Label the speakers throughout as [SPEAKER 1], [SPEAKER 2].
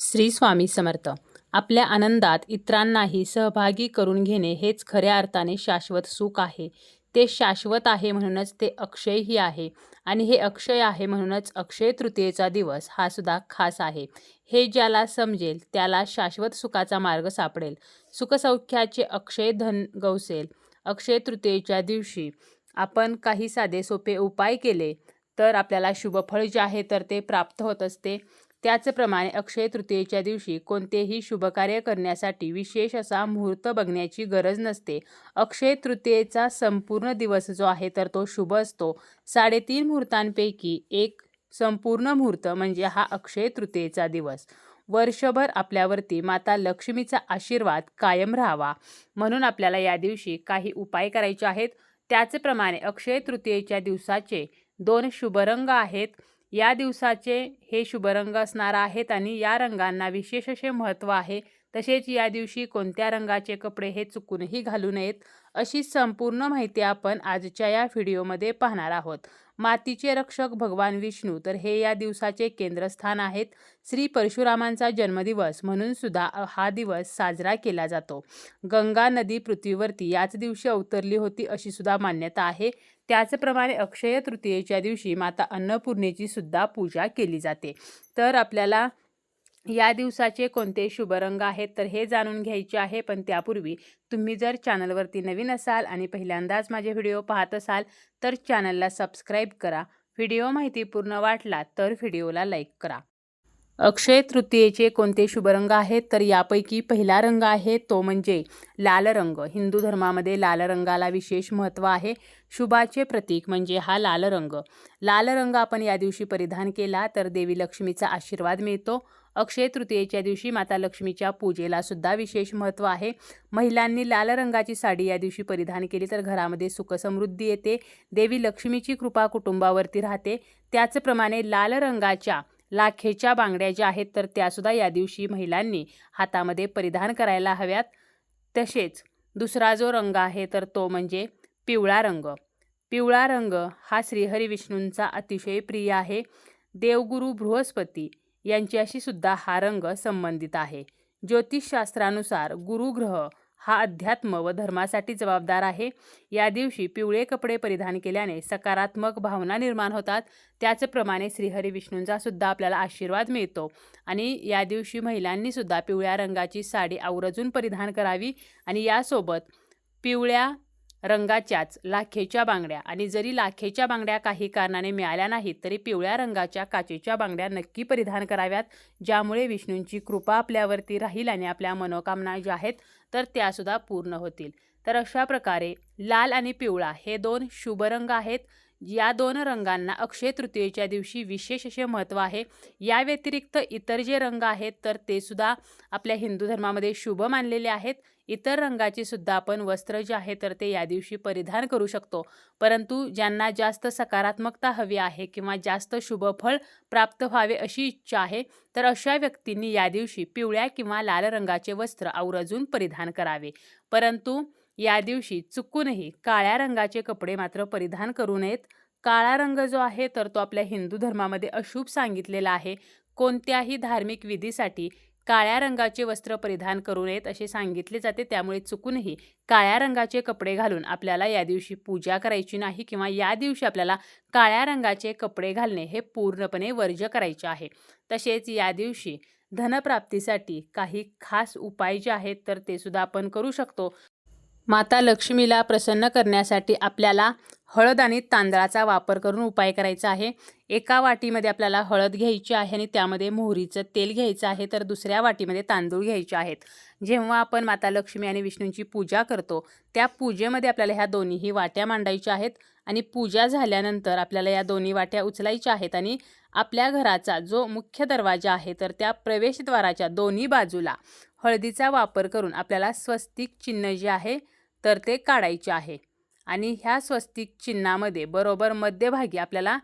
[SPEAKER 1] श्री स्वामी समर्थ. आपल्या आनंदात इतरांनाही सहभागी करून घेणे हेच खऱ्या अर्थाने शाश्वत सुख आहे. ते शाश्वत आहे म्हणूनच ते अक्षयही आहे आणि हे अक्षय आहे म्हणूनच अक्षय तृतीयेचा दिवस हा सुद्धा खास आहे. हे ज्याला समजेल त्याला शाश्वत सुखाचा मार्ग सापडेल. सुखसौख्याचे अक्षय धन गवसेल अक्षय तृतीयेच्या दिवशी आपण काही साधे सोपे उपाय केले तर आपल्याला शुभफळ जे आहे तर ते प्राप्त होत असते. त्याचप्रमाणे अक्षय तृतीयेच्या दिवशी कोणतेही शुभकार्य करण्यासाठी विशेष असा मुहूर्त बघण्याची गरज नसते. अक्षय तृतीयेचा संपूर्ण दिवस जो आहे तर तो शुभ असतो. साडेतीन मुहूर्तांपैकी एक संपूर्ण मुहूर्त म्हणजे हा अक्षय तृतीयेचा दिवस. वर्षभर आपल्यावरती माता लक्ष्मीचा आशीर्वाद कायम राहावा. म्हणून आपल्याला या दिवशी काही उपाय करायचे आहेत. त्याचप्रमाणे अक्षय तृतीयेच्या दिवसाचे दोन शुभ रंग आहेत. या दिवसाचे हे शुभ रंग असणार आहेत आणि या रंगांना विशेष असे महत्त्व आहे. तसेच या दिवशी कोणत्या रंगाचे कपडे हे चुकूनही घालू नयेत अशी संपूर्ण माहिती आपण आजच्या या व्हिडिओमध्ये पाहणार आहोत. मातीचे रक्षक भगवान विष्णू तर हे या दिवसाचे केंद्रस्थान आहेत. श्री परशुरामांचा जन्मदिवस म्हणून सुद्धा हा दिवस साजरा केला जातो. गंगा नदी पृथ्वीवरती याच दिवशी अवतरली होती अशी सुद्धा मान्यता आहे. त्याचप्रमाणे अक्षय तृतीयेच्या दिवशी माता अन्नपूर्णेची सुद्धा पूजा केली जाते. तर आपल्याला या दिवसाचे कोणते शुभ रंग आहेत? तर हे जाणून घ्यायचे आहे पण त्यापूर्वी तुम्ही जर चॅनलवरती नवीन असाल आणि पहिल्यांदाच माझे व्हिडिओ पाहत असाल तर चॅनलला सबस्क्राईब करा. व्हिडिओ माहितीपूर्ण वाटला तर व्हिडिओला लाईक करा. अक्षय तृतीयेचे कोणते शुभ रंग आहेत? तर यापैकी पहिला रंग आहे तो म्हणजे लाल रंग. हिंदू धर्मामध्ये लाल रंगाला विशेष महत्त्व आहे. शुभाचे प्रतीक म्हणजे हा लाल रंग. लाल रंग आपण या दिवशी परिधान केला तर देवी लक्ष्मीचा आशीर्वाद मिळतो. अक्षय तृतीयेच्या दिवशी माता लक्ष्मीच्या पूजेला सुद्धा विशेष महत्त्व आहे. महिलांनी लाल रंगाची साडी या दिवशी परिधान केली तर घरामध्ये सुखसमृद्धी येते. देवी लक्ष्मीची कृपा कुटुंबावरती राहते. त्याचप्रमाणे लाल रंगाच्या लाखेच्या बांगड्या ज्या आहेत तर त्यासुद्धा या दिवशी महिलांनी हातामध्ये परिधान करायला हव्यात. तसेच दुसरा जो रंग आहे तर तो म्हणजे पिवळा रंग. पिवळा रंग हा श्रीहरी विष्णूंचा अतिशय प्रिय आहे. देवगुरू बृहस्पती यांच्याशी सुद्धा हा रंग संबंधित आहे. ज्योतिषशास्त्रानुसार गुरुग्रह हा अध्यात्म व धर्मासाठी जबाबदार आहे. या दिवशी पिवळे कपडे परिधान केल्याने सकारात्मक भावना निर्माण होतात. त्याचप्रमाणे श्रीहरी विष्णूंचा सुद्धा आपल्याला आशीर्वाद मिळतो. आणि या दिवशी महिलांनी सुद्धा पिवळ्या रंगाची साडी आवर्जून परिधान करावी. आणि यासोबत पिवळ्या रंगाच्याच लाखेच्या बांगड्या. आणि जरी लाखेच्या बांगड्या काही कारणाने मिळाल्या नाहीत तरी पिवळ्या रंगाच्या काचेच्या बांगड्या नक्की परिधान कराव्यात ज्यामुळे विष्णूंची कृपा आपल्यावरती राहील आणि आपल्या मनोकामना ज्या आहेत तर त्यासुद्धा पूर्ण होतील. तर अशा प्रकारे लाल आणि पिवळा हे दोन शुभ रंग आहेत. या दोन रंगांना अक्षय तृतीयेच्या दिवशी विशेष असे महत्त्व आहे. या व्यतिरिक्त इतर जे रंग आहेत तर ते सुद्धा आपल्या हिंदू धर्मामध्ये शुभ मानलेले आहेत. इतर रंगाची सुद्धा आपण वस्त्र जे आहे तर ते या दिवशी परिधान करू शकतो. परंतु ज्यांना जास्त सकारात्मकता हवी आहे किंवा जास्त शुभफळ प्राप्त व्हावे अशी इच्छा आहे तर अशा व्यक्तींनी या दिवशी पिवळ्या किंवा लाल रंगाचे वस्त्र आवर्जून परिधान करावे. परंतु या दिवशी चुकूनही काळ्या रंगाचे कपडे मात्र परिधान करू नयेत. काळा रंग जो आहे तर तो आपल्या हिंदू धर्मामध्ये अशुभ सांगितलेला आहे. कोणत्याही धार्मिक विधीसाठी काळ्या रंगाचे वस्त्र परिधान करू नयेत असे सांगितले जाते. त्यामुळे चुकूनही काळ्या रंगाचे कपडे घालून आपल्याला या दिवशी पूजा करायची नाही किंवा या दिवशी आपल्याला काळ्या रंगाचे कपडे घालणे हे पूर्णपणे वर्ज्य करायचे आहे. तसेच या दिवशी धनप्राप्तीसाठी काही खास उपाय जे आहेत तर ते सुद्धा आपण करू शकतो. माता लक्ष्मीला प्रसन्न करण्यासाठी आपल्याला हळद आणि तांदळाचा वापर करून उपाय करायचा आहे. एका वाटीमध्ये आपल्याला हळद घ्यायची आहे आणि त्यामध्ये मोहरीचं तेल घ्यायचं आहे तर दुसऱ्या वाटीमध्ये तांदूळ घ्यायचे आहेत. जेव्हा आपण माता लक्ष्मी आणि विष्णूंची पूजा करतो त्या पूजेमध्ये आपल्याला ह्या दोन्हीही वाट्या मांडायच्या आहेत आणि पूजा झाल्यानंतर आपल्याला या दोन्ही वाट्या उचलायच्या आहेत आणि आपल्या घराचा जो मुख्य दरवाजा आहे तर त्या प्रवेशद्वाराच्या दोन्ही बाजूला हळदीचा वापर करून आपल्याला स्वस्तिक चिन्ह जे आहे तर ते काढायचे आहे. आणि ह्या स्वस्तिक चिन्हामध्ये बरोबर मध्यभागी आपल्याला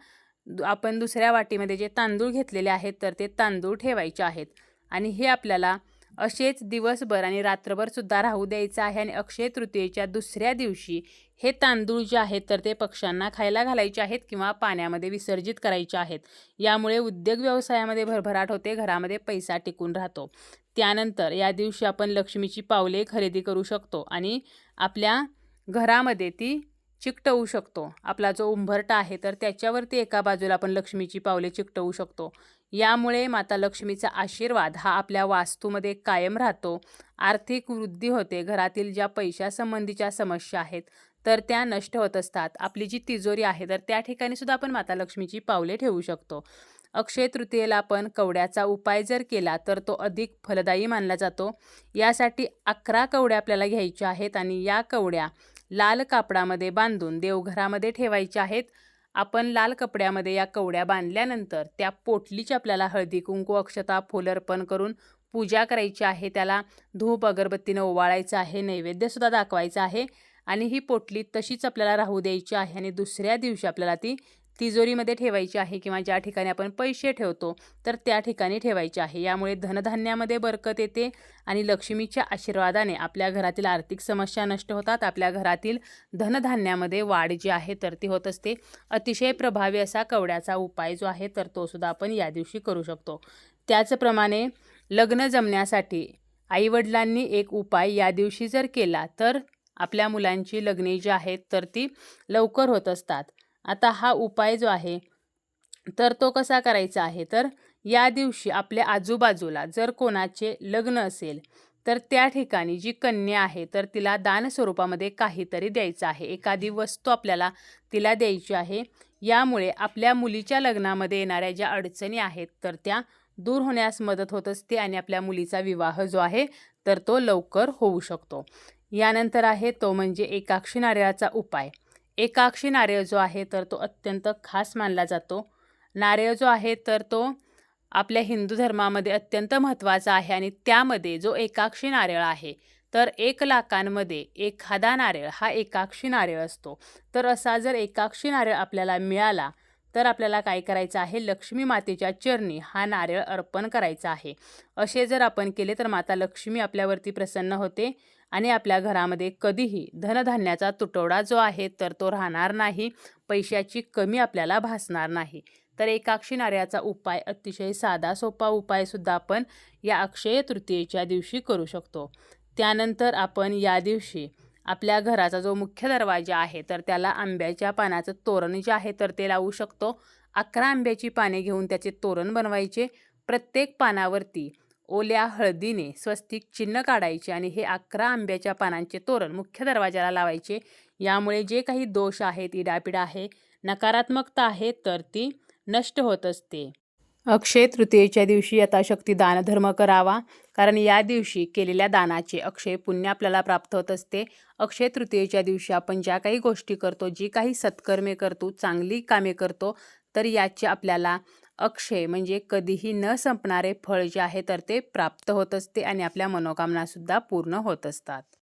[SPEAKER 1] आपण दुसऱ्या वाटीमध्ये जे तांदूळ घेतलेले आहेत तर ते तांदूळ ठेवायचे आहेत. आणि हे आपल्याला असेच दिवसभर आणि रात्रभरसुद्धा राहू द्यायचं आहे आणि अक्षय तृतीयेच्या दुसऱ्या दिवशी हे तांदूळ जे आहेत तर ते पक्ष्यांना खायला घालायचे आहेत किंवा पाण्यामध्ये विसर्जित करायचे आहेत. यामुळे उद्योग व्यवसायामध्ये भरभराट होते घरामध्ये पैसा टिकून राहतो. त्यानंतर या दिवशी आपण लक्ष्मीची पावले खरेदी करू शकतो आणि आपल्या घरामध्ये ती चिकटवू शकतो. आपला जो उंबरटा आहे तर त्याच्यावरती एका बाजूला आपण लक्ष्मीची पावले चिकटवू शकतो. यामुळे माता लक्ष्मीचा आशीर्वाद हा आपल्या वास्तूमध्ये कायम राहतो. आर्थिक वृद्धी होते. घरातील ज्या पैशासंबंधीच्या समस्या आहेत तर त्या नष्ट होत असतात. आपली जी तिजोरी आहे तर त्या ठिकाणी सुद्धा आपण माता लक्ष्मीची पावले ठेवू शकतो. अक्षय तृतीयेला आपण कवड्याचा उपाय जर केला तर तो अधिक फलदायी मानला जातो. यासाठी अकरा कवड्या आपल्याला घ्यायच्या आहेत आणि या कवड्या लाल कापडामध्ये बांधून देवघरामध्ये ठेवायच्या आहेत. आपण लाल कपड्यामध्ये या कवड्या बांधल्यानंतर त्या पोटलीची आपल्याला हळदी कुंकू अक्षता फुल अर्पण करून पूजा करायची आहे. त्याला धूप अगरबत्तीनं ओवाळायचं आहे नैवेद्यसुद्धा दाखवायचं आहे आणि ही पोटली तशीच आपल्याला राहू द्यायची आहे आणि दुसऱ्या दिवशी आपल्याला ती तिजोरीमध्ये ठेवायची आहे किंवा ज्या ठिकाणी आपण पैसे ठेवतो तर त्या ठिकाणी ठेवायचे आहे. यामुळे धनधान्यामध्ये बरकत येते आणि लक्ष्मीच्या आशीर्वादाने आपल्या घरातील आर्थिक समस्या नष्ट होतात. आपल्या घरातील धनधान्यामध्ये वाढ जी आहे तर ती होत असते. अतिशय प्रभावी असा कवड्याचा उपाय जो आहे तर तोसुद्धा आपण या दिवशी करू शकतो. त्याचप्रमाणे लग्न जमण्यासाठी आईवडिलांनी एक उपाय या दिवशी जर केला तर आपल्या मुलांची लग्ने जी आहेत तर ती लवकर होत असतात. आता हा उपाय जो आहे तर तो कसा करायचा आहे? तर या दिवशी आपल्या आजूबाजूला जर कोणाचे लग्न असेल तर त्या ठिकाणी जी कन्या आहे तर तिला दान स्वरूपामध्ये काहीतरी द्यायचं आहे. एखादी वस्तू आपल्याला तिला द्यायची आहे. यामुळे आपल्या मुलीच्या लग्नामध्ये येणाऱ्या ज्या अडचणी आहेत तर त्या दूर होण्यास मदत होत असते आणि आपल्या मुलीचा विवाह जो आहे तर तो लवकर होऊ शकतो. यानंतर आहे तो म्हणजे एकाक्षी नारळाचा उपाय. एकाक्षी नारळ जो आहे तर तो अत्यंत खास मानला जातो. नारळ जो आहे तर तो आपल्या हिंदू धर्मामध्ये अत्यंत महत्त्वाचा आहे आणि त्यामध्ये जो एकाक्षी नारळ आहे तर एक लाखांमध्ये एखादा नारळ हा एकाक्षी नारळ असतो. तर असा जर एकाक्षी नारळ आपल्याला मिळाला तर आपल्याला काय करायचं आहे? लक्ष्मी मातेच्या चरणी हा नारळ अर्पण करायचा आहे. असे जर आपण केले तर माता लक्ष्मी आपल्यावरती प्रसन्न होते आणि आपल्या घरामध्ये कधीही धनधान्याचा तुटवडा जो आहे तर तो राहणार नाही. पैशाची कमी आपल्याला भासणार नाही. तर एकाक्षी नारळाचा उपाय अतिशय साधा सोपा उपायसुद्धा आपण या अक्षय तृतीयेच्या दिवशी करू शकतो. त्यानंतर आपण या दिवशी आपल्या घराचा जो मुख्य दरवाजा आहे तर त्याला आंब्याच्या पानाचं तोरण जे आहे तर ते लावू शकतो. अकरा आंब्याची पाने घेऊन त्याचे तोरण बनवायचे. प्रत्येक पानावरती ओल्या हळदीने स्वस्तिक चिन्ह काढायचे आणि हे अकरा आंब्याच्या पानांचे तोरण मुख्य दरवाजाला लावायचे. यामुळे जे काही दोष आहेत इडापिडा आहे नकारात्मकता आहे तर ती नष्ट होत असते. अक्षय तृतीयेच्या दिवशी यथाशक्ती दानधर्म करावा कारण या दिवशी केलेल्या दानाचे अक्षय पुण्य आपल्याला प्राप्त होत असते. अक्षय तृतीयेच्या दिवशी आपण ज्या काही गोष्टी करतो जी काही सत्कर्मे करतो चांगली कामे करतो तर याचे आपल्याला अक्षय म्हणजे कधीही न संपणारे फळ जे आहे तर ते प्राप्त होत असते आणि आपल्या मनोकामनासुद्धा पूर्ण होत असतात.